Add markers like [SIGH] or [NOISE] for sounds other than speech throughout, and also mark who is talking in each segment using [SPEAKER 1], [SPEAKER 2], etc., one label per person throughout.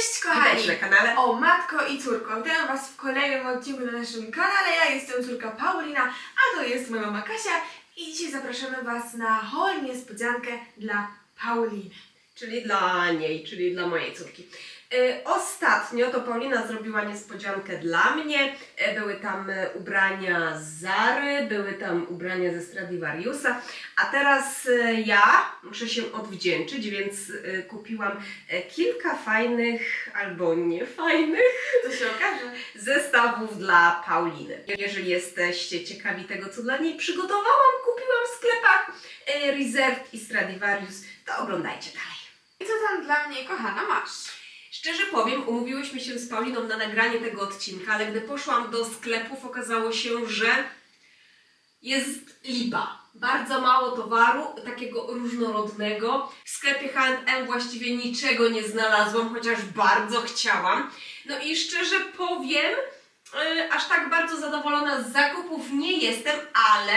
[SPEAKER 1] Cześć kochani!
[SPEAKER 2] Witajcie na kanale.
[SPEAKER 1] O matko i córko, witam was w kolejnym odcinku na naszym kanale. Ja jestem córka Paulina, a to jest moja mama Kasia i dzisiaj zapraszamy was na haul niespodziankę dla Pauliny.
[SPEAKER 2] Czyli dla niej, czyli dla mojej córki. E, Ostatnio to Paulina zrobiła niespodziankę dla mnie. E, Były tam e, ubrania z Zary, były tam ubrania ze Stradivariusa, a teraz ja muszę się odwdzięczyć, więc kupiłam kilka fajnych albo niefajnych
[SPEAKER 1] To się okaże.
[SPEAKER 2] zestawów dla Pauliny. Jeżeli jesteście ciekawi tego, co dla niej przygotowałam, kupiłam w sklepach Reserved i Stradivarius, to oglądajcie dalej.
[SPEAKER 1] I co tam dla mnie kochana masz?
[SPEAKER 2] Szczerze powiem, umówiłyśmy się z Pauliną na nagranie tego odcinka, ale gdy poszłam do sklepów, okazało się, że jest lipa. Bardzo mało towaru, takiego różnorodnego. W sklepie H&M właściwie niczego nie znalazłam, chociaż bardzo chciałam. No i szczerze powiem, yy, aż tak bardzo zadowolona z zakupów nie jestem, ale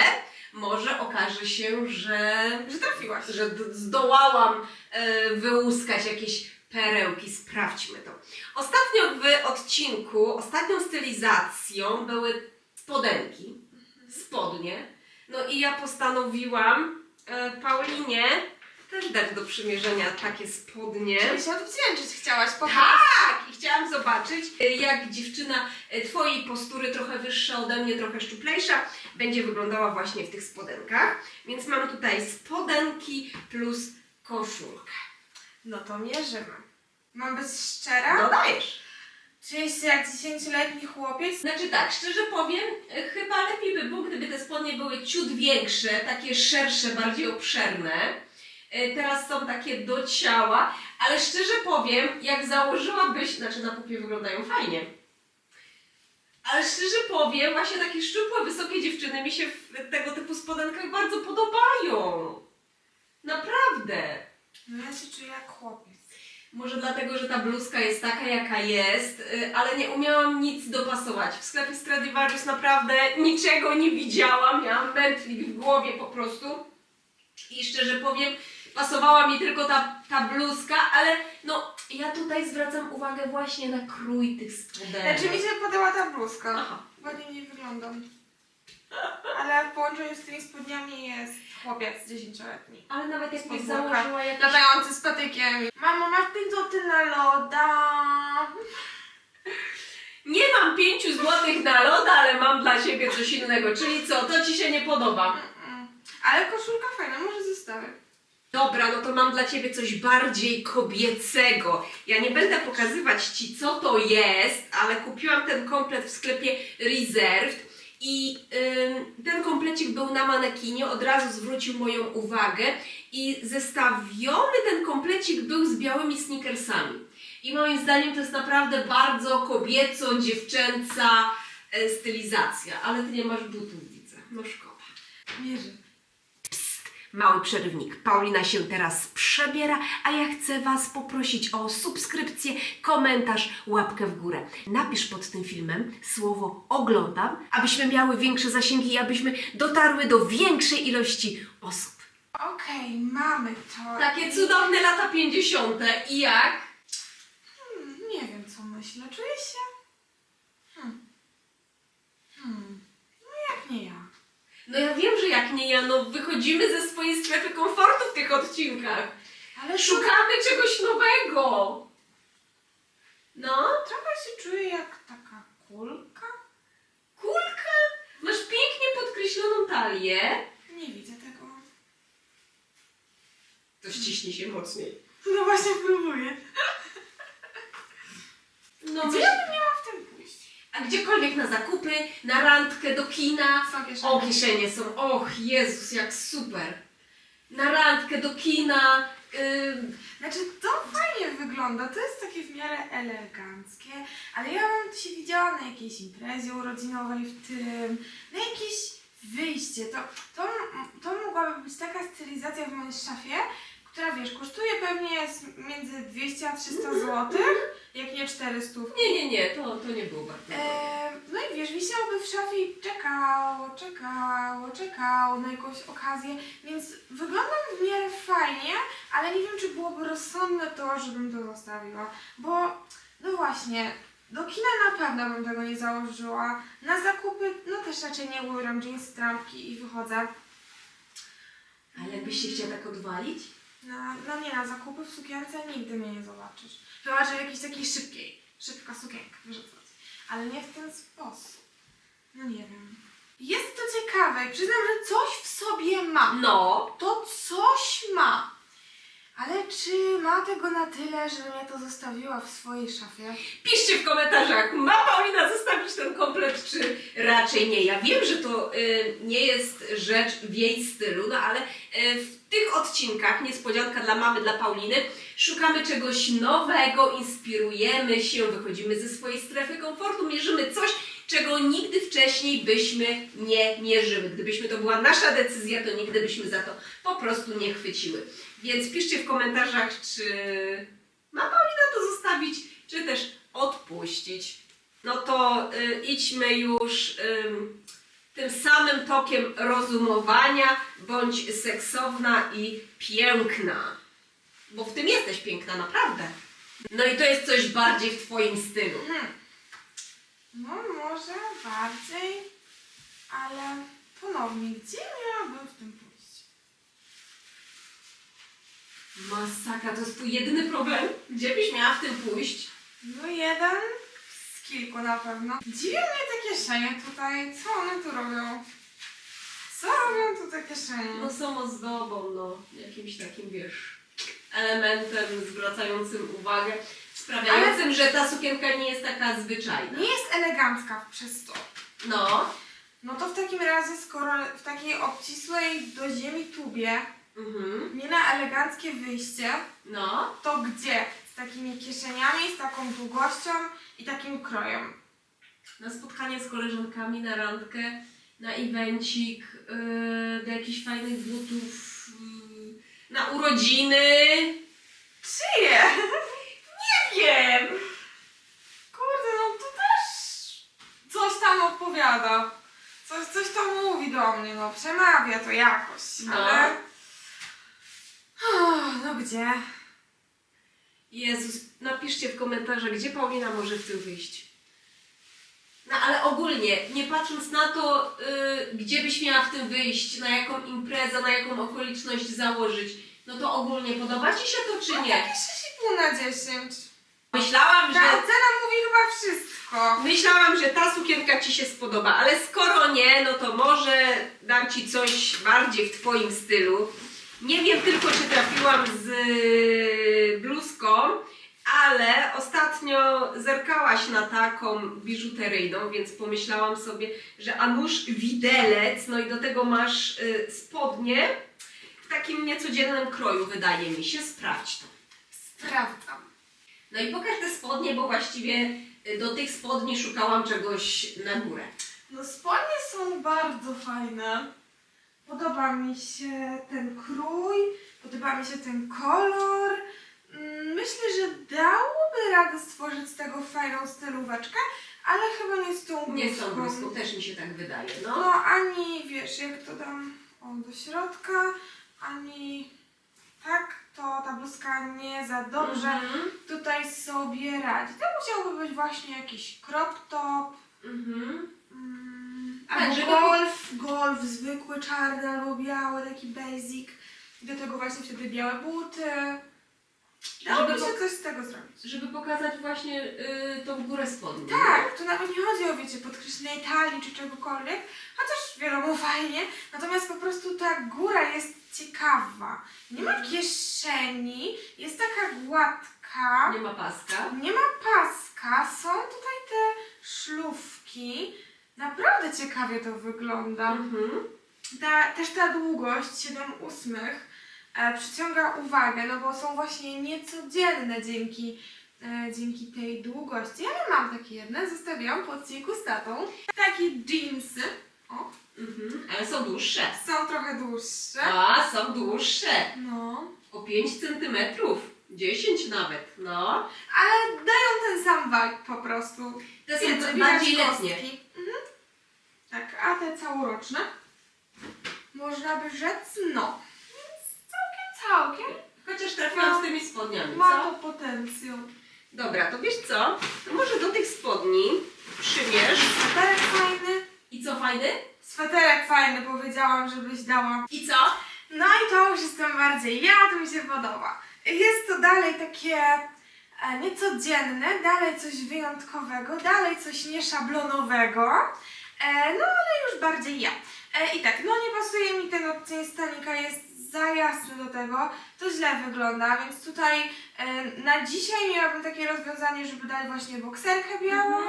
[SPEAKER 2] może okaże się, że
[SPEAKER 1] Że trafiłaś.
[SPEAKER 2] że d- zdołałam e, wyłuskać jakieś perełki. Sprawdźmy to. Ostatnio w odcinku, ostatnią stylizacją były spodenki, spodnie. No i ja postanowiłam e, Paulinie też dać do przymierzenia takie spodnie.
[SPEAKER 1] Żeby się odwdzięczyć chciałaś po
[SPEAKER 2] Tak! I chciałam zobaczyć, e, jak dziewczyna e, Twojej postury, trochę wyższa ode mnie, trochę szczuplejsza, będzie wyglądała właśnie w tych spodenkach. Więc mam tutaj spodenki plus koszulkę.
[SPEAKER 1] No to mierzymy. Mam być szczera?
[SPEAKER 2] Dodajesz.
[SPEAKER 1] Czuję się jak 10-letni chłopiec?
[SPEAKER 2] Znaczy tak, szczerze powiem, e, chyba lepiej by było, gdyby te spodnie były ciut większe, takie szersze, bardziej obszerne. E, Teraz są takie do ciała, ale szczerze powiem, jak założyłabyś, znaczy na pupie wyglądają fajnie. Ale szczerze powiem, właśnie takie szczupłe, wysokie dziewczyny mi się w tego typu spodenkach bardzo podobają. Naprawdę.
[SPEAKER 1] No ja się czuję jak chłopiec.
[SPEAKER 2] Może dlatego, że ta bluzka jest taka, jaka jest, y, ale nie umiałam nic dopasować. W sklepie Stradivarius naprawdę niczego nie widziałam. Miałam mętlik w głowie po prostu. I szczerze powiem, pasowała mi tylko ta, ta bluzka, ale no, ja tutaj zwracam uwagę właśnie na krój tych spodenek.
[SPEAKER 1] Znaczy mi się podoba ta bluzka.
[SPEAKER 2] Aha.
[SPEAKER 1] Ładnie nie wyglądam. Ale w połączeniu z tymi spodniami jest chłopiec 10-letni.
[SPEAKER 2] Ale nawet jakbyś
[SPEAKER 1] Podwórka.
[SPEAKER 2] założyła jakieś...
[SPEAKER 1] Latający z patykiem. Mamo, masz 5 zł na loda.
[SPEAKER 2] Nie mam pięciu złotych na loda, ale mam dla siebie coś innego. Czyli co, to Ci się nie podoba?
[SPEAKER 1] Mm. Ale koszulka fajna, może zostawię.
[SPEAKER 2] Dobra, no to mam dla Ciebie coś bardziej kobiecego. Ja nie będę pokazywać Ci, co to jest, ale kupiłam ten komplet w sklepie Reserved i ym, ten komplecik był na manekinie, od razu zwrócił moją uwagę i zestawiony ten komplecik był z białymi sneakersami. I moim zdaniem to jest naprawdę bardzo kobieco, dziewczęca e, stylizacja, ale Ty nie masz butów, widzę. No szkoda.
[SPEAKER 1] Mierzy.
[SPEAKER 2] Mały przerywnik. Paulina się teraz przebiera, a ja chcę Was poprosić o subskrypcję, komentarz, łapkę w górę. Napisz pod tym filmem słowo oglądam, abyśmy miały większe zasięgi i abyśmy dotarły do większej ilości osób.
[SPEAKER 1] Okej, mamy to.
[SPEAKER 2] Takie cudowne lata 50. i jak?
[SPEAKER 1] Hmm, nie wiem co myślę. Czuję się... Hmm. Hmm. No jak nie ja.
[SPEAKER 2] No ja wiem, że jak nie ja, no wychodzimy ze swojej strefy komfortu w tych odcinkach.
[SPEAKER 1] Ale
[SPEAKER 2] Szukamy czegoś nowego. No,
[SPEAKER 1] Trochę się czuję jak taka kulka.
[SPEAKER 2] kulka. Masz pięknie podkreśloną talię.
[SPEAKER 1] Nie widzę tego.
[SPEAKER 2] To ściśnie się mocniej.
[SPEAKER 1] No właśnie próbuję.
[SPEAKER 2] No,
[SPEAKER 1] Gdzie ja bym miała w tym?
[SPEAKER 2] A gdziekolwiek na zakupy, na randkę, do kina.
[SPEAKER 1] Są kieszenie.
[SPEAKER 2] O, kieszenie są. Och, Jezus, jak super. Na randkę, do kina. ym,
[SPEAKER 1] Znaczy to fajnie wygląda, to jest takie w miarę eleganckie, ale ja bym się widziała na jakiejś imprezie urodzinowej w tym, na jakieś wyjście. To, to, to mogłaby być taka stylizacja w mojej szafie, która wiesz, kosztuje pewnie z między 200 a 300 zł jak nie 400.
[SPEAKER 2] Nie, nie, nie, to, to nie było bardzo.
[SPEAKER 1] E, no i wiesz, wisiałoby w szafie i czekało, czekało, czekało na jakąś okazję, więc wyglądam w miarę fajnie, ale nie wiem, czy byłoby rozsądne to, żebym to zostawiła, bo no właśnie, do kina na pewno bym tego nie założyła, na zakupy no też raczej nie ubieram jeans, trampki i wychodzę.
[SPEAKER 2] A jakbyś się chciała tak odwalić?
[SPEAKER 1] Na, no nie, na zakupy w sukience nigdy mnie nie zobaczysz. Chyba, że w jakiejś takiej szybkiej, szybka sukienka, wiesz o co chodzi. Ale nie w ten sposób. No nie wiem. Jest to ciekawe i przyznam, że coś w sobie ma.
[SPEAKER 2] No,
[SPEAKER 1] To coś ma. Ale czy ma tego na tyle, że mnie to zostawiła w swojej szafie?
[SPEAKER 2] Piszcie w komentarzach, ma Paulina zostawić ten komplet, czy raczej nie. Ja wiem, że to y, nie jest rzecz w jej stylu, no ale y, w tych odcinkach, niespodzianka dla mamy, dla Pauliny, szukamy czegoś nowego, inspirujemy się, wychodzimy ze swojej strefy komfortu, mierzymy coś, czego nigdy wcześniej byśmy nie mierzyły. Gdybyśmy to była nasza decyzja, to nigdy byśmy za to po prostu nie chwyciły. Więc piszcie w komentarzach, czy ma Paulina to zostawić, czy też odpuścić. No to y, idźmy już tym samym tokiem rozumowania, bądź seksowna i piękna. Bo w tym jesteś piękna, naprawdę. No i to jest coś bardziej w Twoim stylu.
[SPEAKER 1] Hmm. No może bardziej, ale ponownie, gdzie miałabym w tym pójść?
[SPEAKER 2] Masakra, to jest Twój jedyny problem? Gdzie byś miała w tym pójść?
[SPEAKER 1] No jeden z kilku na pewno. Dziwią mnie te kieszenie tutaj. Co one tu robią? Co robią tu te kieszenie?
[SPEAKER 2] No są ozdobą, no, jakimś takim, wiesz, elementem zwracającym uwagę, sprawiającym, że ta sukienka nie jest taka zwyczajna.
[SPEAKER 1] Nie jest elegancka przez to.
[SPEAKER 2] No,
[SPEAKER 1] No to w takim razie, skoro w takiej obcisłej do ziemi tubie
[SPEAKER 2] mhm,
[SPEAKER 1] nie na eleganckie wyjście,
[SPEAKER 2] no,
[SPEAKER 1] to gdzie? Z takimi kieszeniami, z taką długością i takim krojem.
[SPEAKER 2] na spotkanie z koleżankami, na randkę, na evencik, yy, do jakichś fajnych butów, yy, na urodziny.
[SPEAKER 1] Czyje? [LAUGHS]
[SPEAKER 2] Nie wiem!
[SPEAKER 1] Kurde, no to też coś tam opowiada. Coś, coś tam mówi do mnie, no przemawia to jakoś,
[SPEAKER 2] No.
[SPEAKER 1] ale... No gdzie?
[SPEAKER 2] Jezus, napiszcie w komentarzach, gdzie Paulina może w tym wyjść. No ale ogólnie, nie patrząc na to, yy, gdzie byś miała w tym wyjść, na jaką imprezę, na jaką okoliczność założyć, no to ogólnie podoba Ci się to czy
[SPEAKER 1] No
[SPEAKER 2] nie?
[SPEAKER 1] takie 6,5 na 10.
[SPEAKER 2] Myślałam,
[SPEAKER 1] Ta
[SPEAKER 2] że...
[SPEAKER 1] ocena mówi chyba wszystko.
[SPEAKER 2] Myślałam, że ta sukienka Ci się spodoba, ale skoro nie, no to może dam Ci coś bardziej w Twoim stylu. Nie wiem tylko, czy trafiłam z y, bluzką, ale ostatnio zerkałaś na taką biżuteryjną, więc pomyślałam sobie, że a nuż widelec, no i do tego masz y, spodnie w takim niecodziennym kroju, wydaje mi się. Sprawdź to.
[SPEAKER 1] Sprawdzam.
[SPEAKER 2] No i pokaż te spodnie, bo właściwie y, do tych spodni szukałam czegoś na górę.
[SPEAKER 1] No spodnie są bardzo fajne. Podoba mi się ten krój, podoba mi się ten kolor. Mm, Myślę, że dałoby radę stworzyć z tego fajną stylóweczkę, ale chyba nie z tą bluzką.
[SPEAKER 2] Nie z tą bluzką, też mi się tak wydaje, no.
[SPEAKER 1] No ani wiesz, jak to dam o, do środka, ani tak, to ta bluzka nie za dobrze
[SPEAKER 2] Mhm.
[SPEAKER 1] tutaj sobie radzi. To musiałby być właśnie jakiś crop top,
[SPEAKER 2] Mhm. Tak,
[SPEAKER 1] albo
[SPEAKER 2] żeby-
[SPEAKER 1] golf, golf zwykły, czarny albo biały, taki basic. Do tego właśnie wtedy białe buty. Dałoby
[SPEAKER 2] Żeby
[SPEAKER 1] się coś z tego zrobić.
[SPEAKER 2] Żeby pokazać właśnie y, tą górę spodni.
[SPEAKER 1] Tak, to nawet nie chodzi o, wiecie, podkreślenie talii czy czegokolwiek, chociaż wiadomo [LAUGHS] fajnie, natomiast po prostu ta góra jest ciekawa. Nie ma kieszeni, jest taka gładka,
[SPEAKER 2] Nie ma paska.
[SPEAKER 1] nie ma paska, są tutaj te szlufki. Naprawdę ciekawie to wygląda.
[SPEAKER 2] Mhm.
[SPEAKER 1] Ta, też ta długość 7 ósmych e, przyciąga uwagę, no bo są właśnie niecodzienne dzięki, e, dzięki tej długości. Ja nie mam takie jedne, zostawiłam pod ciku z tatą. Takie jeansy, o,
[SPEAKER 2] Mhm. Ale są dłuższe.
[SPEAKER 1] są trochę dłuższe.
[SPEAKER 2] A, są dłuższe.
[SPEAKER 1] No,
[SPEAKER 2] O 5 centymetrów. 10 nawet, no.
[SPEAKER 1] ale dają ten vibe po prostu.
[SPEAKER 2] Te są bardziej
[SPEAKER 1] widać
[SPEAKER 2] letnie.
[SPEAKER 1] kostki. Tak, a te całoroczne? Można by rzec no. Więc całkiem, całkiem.
[SPEAKER 2] Chociaż trafiłam z tymi spodniami,
[SPEAKER 1] Ma
[SPEAKER 2] co?
[SPEAKER 1] to potencjał.
[SPEAKER 2] Dobra, to wiesz co? To może do tych spodni przymierz.
[SPEAKER 1] Sweterek fajny.
[SPEAKER 2] I co fajny?
[SPEAKER 1] Sweterek fajny, powiedziałam, żebyś dała.
[SPEAKER 2] I co?
[SPEAKER 1] No i to już jestem bardziej ja, to mi się podoba. Jest to dalej takie e, niecodzienne, dalej coś wyjątkowego, dalej coś nieszablonowego, no ale już bardziej ja. E, I tak, no nie pasuje mi ten odcień stanika, jest za jasny do tego, to źle wygląda, więc tutaj e, na dzisiaj miałabym takie rozwiązanie, żeby dać właśnie bokserkę białą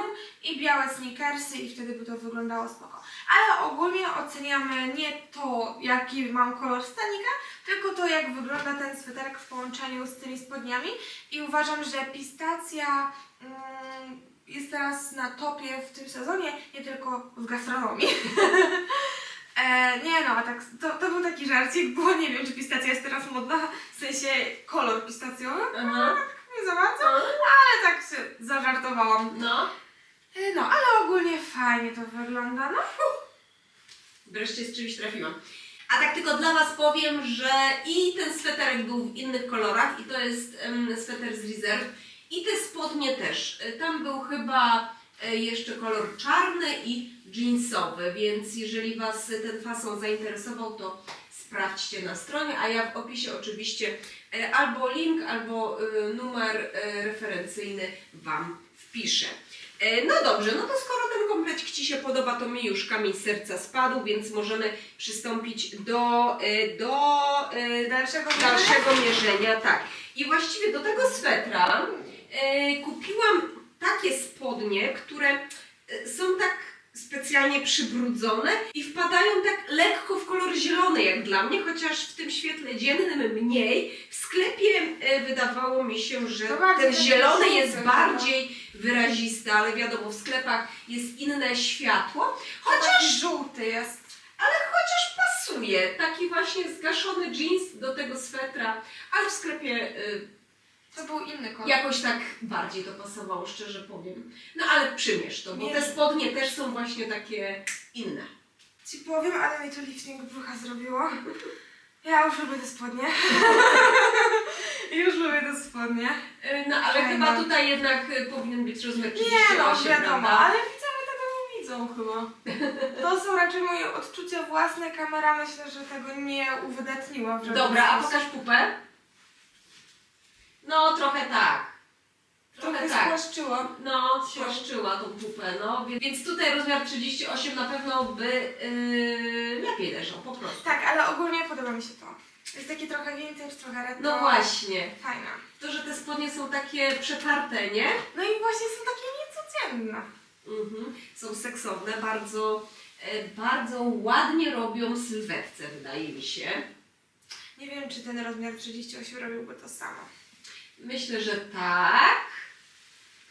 [SPEAKER 1] i białe sneakersy i wtedy by to wyglądało spoko. Ale ogólnie oceniamy nie to, jaki mam kolor stanika, tylko to, jak wygląda ten sweterek w połączeniu z tymi spodniami. I uważam, że pistacja mm, jest teraz na topie w tym sezonie, nie tylko w gastronomii. [LAUGHS] e, nie no, a tak, to, to był taki żarcik, bo nie wiem, czy pistacja jest teraz modna, w sensie kolor pistacjowy.
[SPEAKER 2] Aha.
[SPEAKER 1] Nie za bardzo,
[SPEAKER 2] No.
[SPEAKER 1] ale tak się zażartowałam.
[SPEAKER 2] No.
[SPEAKER 1] E, No, ale ogólnie fajnie to wygląda, no.
[SPEAKER 2] Wreszcie z czymś trafiłam. A tak tylko dla Was powiem, że i ten sweterek był w innych kolorach i to jest em, sweter z Reserve i te spodnie też. E, Tam był chyba e, jeszcze kolor czarny i jeansowy, więc jeżeli Was ten fason zainteresował, to sprawdźcie na stronie, a ja w opisie oczywiście e, albo link, albo numer referencyjny Wam wpiszę. No dobrze, no to skoro ten komplecik Ci się podoba, to mi już kamień serca spadł, więc możemy przystąpić do, do
[SPEAKER 1] Dalszego
[SPEAKER 2] dalszego mierzenia. Tak. I właściwie do tego swetra kupiłam takie spodnie, które e, są tak specjalnie przybrudzone i wpadają tak lekko w kolor zielony jak dla mnie, chociaż w tym świetle dziennym mniej. W sklepie e, wydawało mi się, że ten zielony jest bardziej wyrazisty, ale wiadomo, w sklepach jest inne światło.
[SPEAKER 1] Chociaż żółty jest.
[SPEAKER 2] chociaż pasuje. Taki właśnie zgaszony jeans do tego swetra, ale w sklepie y,
[SPEAKER 1] To był inny kolor.
[SPEAKER 2] jakoś tak bardziej to pasowało, szczerze powiem. No ale przymierz to, bo te
[SPEAKER 1] Nie.
[SPEAKER 2] spodnie też są właśnie takie inne.
[SPEAKER 1] Ci powiem, ale mi to lifting brzucha zrobiło. Ja już lubię te spodnie. [LAUGHS] już lubię te spodnie.
[SPEAKER 2] Y, No ale
[SPEAKER 1] Fajne.
[SPEAKER 2] chyba tutaj jednak y, powinien być rozmiar 38,
[SPEAKER 1] Nie no, wiadomo,
[SPEAKER 2] prawda?
[SPEAKER 1] ale widzowie tego nie widzą chyba. To są raczej moje odczucia własne. Kamera myślę, że tego nie uwydatniła w żaden
[SPEAKER 2] Dobra, a
[SPEAKER 1] sposób.
[SPEAKER 2] pokaż pupę. No trochę tak. Trochę
[SPEAKER 1] Trochę
[SPEAKER 2] tak.
[SPEAKER 1] spłaszczyła.
[SPEAKER 2] No, spłaszczyła tą pupę, no. Więc- Więc tutaj rozmiar 38 na pewno by yy, lepiej leżał, po prostu.
[SPEAKER 1] Tak, ale ogólnie podoba mi się to. Jest taki trochę vintage, trochę retro.
[SPEAKER 2] No właśnie.
[SPEAKER 1] Fajne.
[SPEAKER 2] To, że te spodnie są takie przetarte, nie?
[SPEAKER 1] No i właśnie są takie niecodzienne.
[SPEAKER 2] Mhm. Są seksowne, bardzo, e, bardzo ładnie robią sylwetce, wydaje mi się.
[SPEAKER 1] Nie wiem, czy ten rozmiar 38 robiłby to samo.
[SPEAKER 2] Myślę, że tak.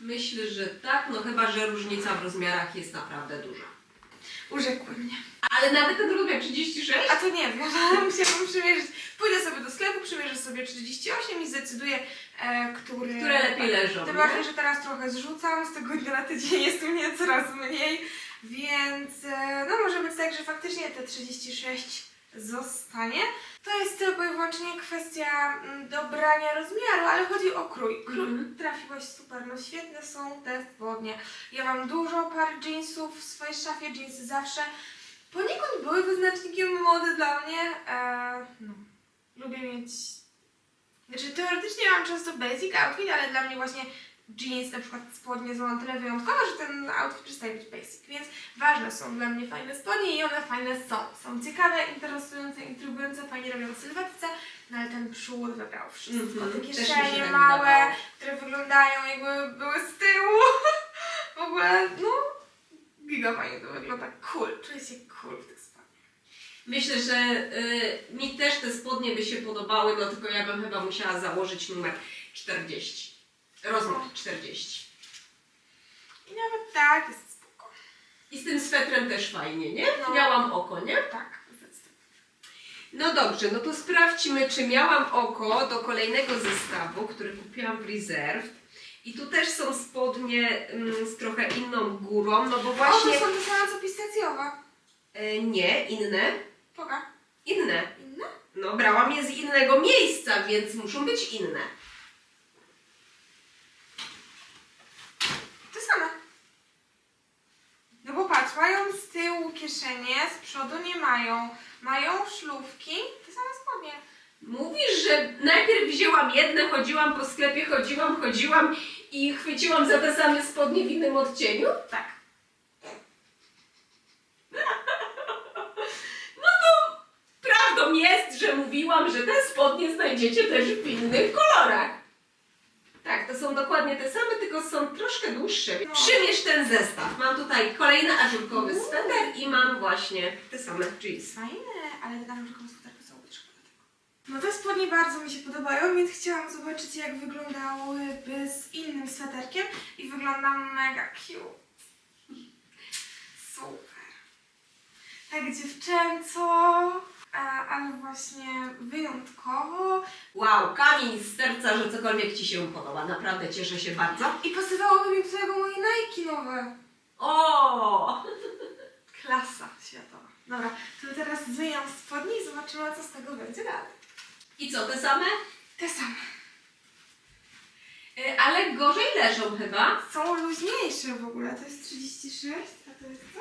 [SPEAKER 2] Myślę, że tak, no chyba, że różnica w rozmiarach jest naprawdę duża.
[SPEAKER 1] Urzekły mnie.
[SPEAKER 2] Ale nawet ten rozmiar 36?
[SPEAKER 1] A to nie wiem, musiałabym przymierzyć. Pójdę sobie do sklepu, przymierzę sobie 48 i zdecyduję, e, który...
[SPEAKER 2] Które lepiej leżą,
[SPEAKER 1] Tym bardziej, że teraz trochę zrzucam, z tygodnia na tydzień jest u mnie coraz mniej, więc e, no może być tak, że faktycznie te 36 zostanie. To jest tylko i wyłącznie kwestia mm, dobrania rozmiaru, ale chodzi o krój. Krój
[SPEAKER 2] Mhm.
[SPEAKER 1] trafiłaś super, no świetne są te spodnie. Ja mam dużo par jeansów w swojej szafie, jeansy zawsze poniekąd były wyznacznikiem mody dla mnie. E, no, lubię mieć... Znaczy teoretycznie mam często basic outfit, ale dla mnie właśnie jeans, na przykład spodnie są na tyle wyjątkowe, że ten outfit przestaje być basic, więc ważne są dla mnie fajne spodnie i one fajne są. Są ciekawe, interesujące, intrygujące, fajnie robią sylwetce, no ale ten przód wybrał wszystko.
[SPEAKER 2] Mhm,
[SPEAKER 1] Te kieszenie
[SPEAKER 2] tak
[SPEAKER 1] małe,
[SPEAKER 2] wydawało.
[SPEAKER 1] które wyglądają jakby były z tyłu. [LAUGHS] w ogóle, no, giga fajnie to wygląda. Cool, czuję się cool w tych spodniach.
[SPEAKER 2] Myślę, że y, mi też te spodnie by się podobały, no tylko ja bym chyba musiała założyć numer 40. Rozmiar 40.
[SPEAKER 1] I nawet tak jest spoko.
[SPEAKER 2] I z tym swetrem też fajnie, nie?
[SPEAKER 1] No.
[SPEAKER 2] Miałam oko, nie?
[SPEAKER 1] Tak.
[SPEAKER 2] No dobrze, no to sprawdźmy, czy miałam oko do kolejnego zestawu, który kupiłam w Reserve. I tu też są spodnie mm, z trochę inną górą, no bo
[SPEAKER 1] O,
[SPEAKER 2] właśnie...
[SPEAKER 1] to są te same co pistacjowe.
[SPEAKER 2] E, nie, inne.
[SPEAKER 1] Poka.
[SPEAKER 2] Inne.
[SPEAKER 1] Inne?
[SPEAKER 2] No, brałam je z innego miejsca, więc muszą być inne.
[SPEAKER 1] Te same. No bo patrz, mają z tyłu kieszenie, z przodu nie mają. Mają szlówki, te same spodnie.
[SPEAKER 2] Mówisz, że najpierw wzięłam jedne, chodziłam po sklepie, chodziłam, chodziłam i chwyciłam za te same spodnie w innym odcieniu?
[SPEAKER 1] Tak. [LAUGHS]
[SPEAKER 2] Prawdą jest, że mówiłam, że te spodnie znajdziecie też w innych kolorach. Są dokładnie te same, tylko są troszkę dłuższe. Przymierz ten zestaw. Mam tutaj kolejny ażurkowy sweter i mam właśnie te same jeans.
[SPEAKER 1] Fajne, ale te tam tylko skuterki są tego. No te spodnie bardzo mi się podobają, więc chciałam zobaczyć jak wyglądałyby z innym sweterkiem i wyglądam mega cute. Super. Tak dziewczęco, a, ale właśnie wyjątkowo.
[SPEAKER 2] Wow, kamień z serca, że cokolwiek Ci się podoba. Naprawdę cieszę się bardzo.
[SPEAKER 1] I pasowałoby mi do tego moje Nike nowe.
[SPEAKER 2] O! [LAUGHS]
[SPEAKER 1] Klasa światowa. Dobra, to teraz zmieniam spodnie i zobaczymy co z tego będzie dalej.
[SPEAKER 2] I co, te same?
[SPEAKER 1] Te same.
[SPEAKER 2] Y, Ale gorzej leżą chyba.
[SPEAKER 1] Są luźniejsze w ogóle. To jest 36, a to jest co?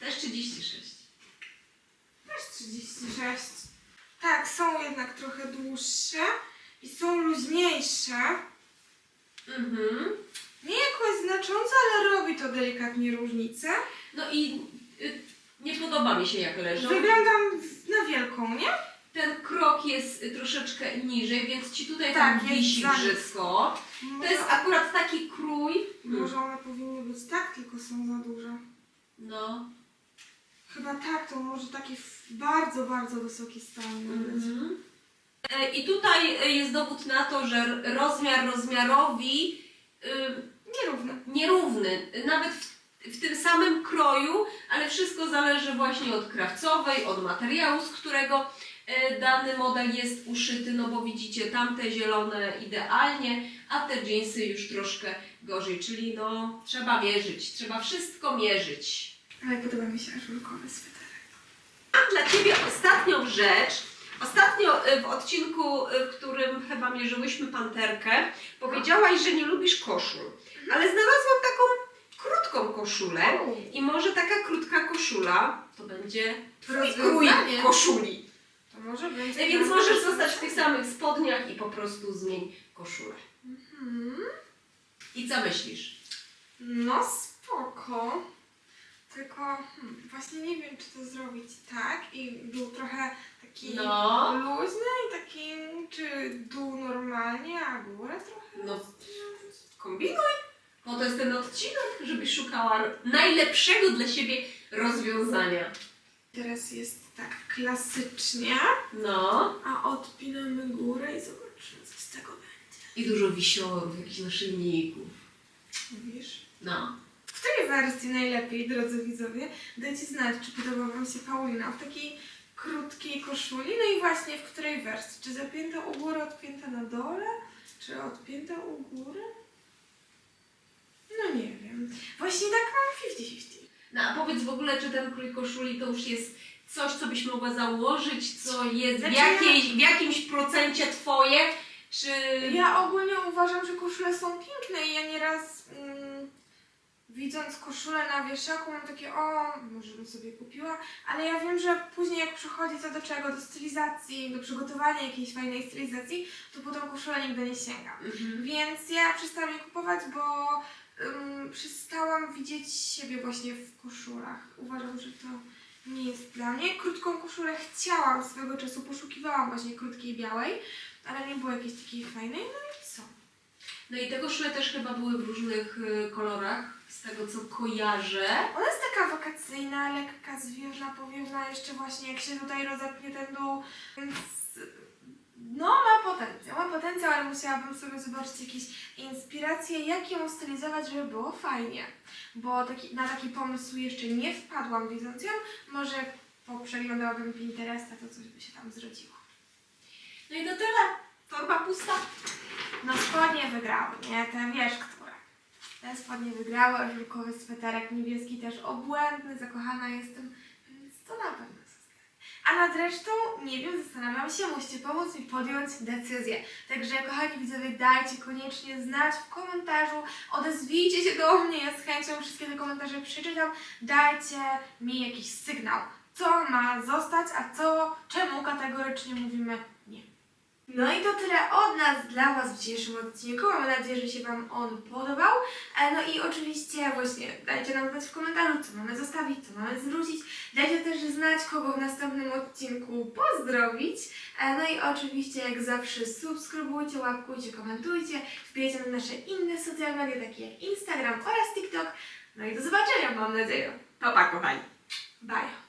[SPEAKER 2] Też 36.
[SPEAKER 1] Też 36. Tak, są jednak trochę dłuższe i są luźniejsze.
[SPEAKER 2] Mhm.
[SPEAKER 1] Nie jakoś znacząco, ale robi to delikatnie różnicę.
[SPEAKER 2] No i y, nie podoba mi się jak leżą.
[SPEAKER 1] Wyglądam w- na wielką, nie?
[SPEAKER 2] Ten krok jest y, troszeczkę niżej, więc ci tutaj
[SPEAKER 1] Tak,
[SPEAKER 2] tam
[SPEAKER 1] jest
[SPEAKER 2] wisi
[SPEAKER 1] za
[SPEAKER 2] brzydko. To jest akurat taki krój.
[SPEAKER 1] Może one powinny być tak, tylko są za duże.
[SPEAKER 2] No.
[SPEAKER 1] Chyba tak, to może taki f- bardzo, bardzo wysoki stan.
[SPEAKER 2] Mhm. E, I tutaj e, jest dowód na to, że r- rozmiar rozmiarowi y,
[SPEAKER 1] Nierówne.
[SPEAKER 2] nierówny, nawet w, w tym samym kroju, ale wszystko zależy właśnie od krawcowej, od materiału, z którego e, dany model jest uszyty, no bo widzicie, tamte zielone idealnie, a te dżinsy już troszkę gorzej, czyli no trzeba mierzyć, trzeba wszystko mierzyć.
[SPEAKER 1] Ale podoba mi się ażurkowy sweterek.
[SPEAKER 2] Mam dla Ciebie ostatnią rzecz. Ostatnio y, w odcinku, y, w którym chyba mierzyłyśmy panterkę, powiedziałaś, że nie lubisz koszul. Ale znalazłam taką krótką koszulę i może taka krótka koszula to będzie Twój krój
[SPEAKER 1] Rozwiązanie.
[SPEAKER 2] koszuli.
[SPEAKER 1] To może będzie...
[SPEAKER 2] E, Więc możesz zostać w tych samych spodniach i po prostu zmień koszulę.
[SPEAKER 1] Hmm.
[SPEAKER 2] I co myślisz?
[SPEAKER 1] No spoko. Tylko hmm, właśnie nie wiem, czy to zrobić tak i był trochę taki
[SPEAKER 2] No.
[SPEAKER 1] luźny i taki, czy dół normalnie, a górę trochę.
[SPEAKER 2] No, kombinuj. Po to jest ten odcinek, żebyś szukała najlepszego dla siebie rozwiązania.
[SPEAKER 1] Teraz jest tak klasycznie,
[SPEAKER 2] No.
[SPEAKER 1] a odpinamy górę i zobaczymy, co z tego będzie.
[SPEAKER 2] I dużo wisiorów, jakichś naszyjników.
[SPEAKER 1] Mówisz?
[SPEAKER 2] No.
[SPEAKER 1] W której wersji najlepiej, drodzy widzowie? Dajcie znać, czy podoba Wam się Paulina w takiej krótkiej koszuli. No i właśnie w której wersji? Czy zapięta u góry, odpięta na dole? Czy odpięta u góry? No nie wiem. Właśnie tak mam 50-50.
[SPEAKER 2] No a powiedz w ogóle, czy ten krój koszuli to już jest coś, co byś mogła założyć, co jest w,
[SPEAKER 1] Znaczy
[SPEAKER 2] jakiejś, w jakimś procencie twoje, czy...
[SPEAKER 1] Ja ogólnie uważam, że koszule są piękne i ja nieraz mm, widząc koszulę na wieszaku mam takie, o, może bym sobie kupiła, ale ja wiem, że później jak przychodzi co do czego, do stylizacji, do przygotowania jakiejś fajnej stylizacji, to po tą koszulę nigdy nie sięgam.
[SPEAKER 2] Mhm.
[SPEAKER 1] Więc ja przestałam je kupować, bo ym, przestałam widzieć siebie właśnie w koszulach. Uważam, że to nie jest dla mnie. Krótką koszulę chciałam swego czasu, poszukiwałam właśnie krótkiej białej, ale nie było jakiejś takiej fajnej, no i co?
[SPEAKER 2] No i te koszule też chyba były w różnych y, kolorach, z tego co kojarzę.
[SPEAKER 1] Ona jest taka wakacyjna, lekka, zwiewna, powiewna, jeszcze właśnie jak się tutaj rozepnie ten dół, więc no ma potencjał, ma potencjał, ale musiałabym sobie zobaczyć jakieś inspiracje, jak ją stylizować, żeby było fajnie, bo taki, na taki pomysł jeszcze nie wpadłam widząc ją, może poprzeglądałabym Pinteresta, to coś by się tam zrodziło.
[SPEAKER 2] No i to tyle Torba pusta?
[SPEAKER 1] No spodnie wygrały, nie? Te wiesz, spodnie wygrały, a żółkowy sweterek niebieski też obłędny, zakochana jestem, więc to na pewno. A nad resztą, nie wiem, zastanawiam się, musicie pomóc mi podjąć decyzję. Także kochani widzowie, dajcie koniecznie znać w komentarzu, odezwijcie się do mnie, ja z chęcią wszystkie te komentarze przeczytam, dajcie mi jakiś sygnał, co ma zostać, a co, czemu kategorycznie mówimy nie. No i to tyle od nas dla Was w dzisiejszym odcinku. Mam nadzieję, że się Wam on podobał. E, No i oczywiście właśnie dajcie nam znać w komentarzu, co mamy zostawić, co mamy zwrócić. Dajcie też znać, kogo w następnym odcinku pozdrowić. E, No i oczywiście jak zawsze subskrybujcie, łapkujcie, komentujcie. Wbijajcie na nasze inne socjalne media, takie jak Instagram oraz TikTok. No i do zobaczenia, mam nadzieję.
[SPEAKER 2] Pa, pa, kochani.
[SPEAKER 1] Bye.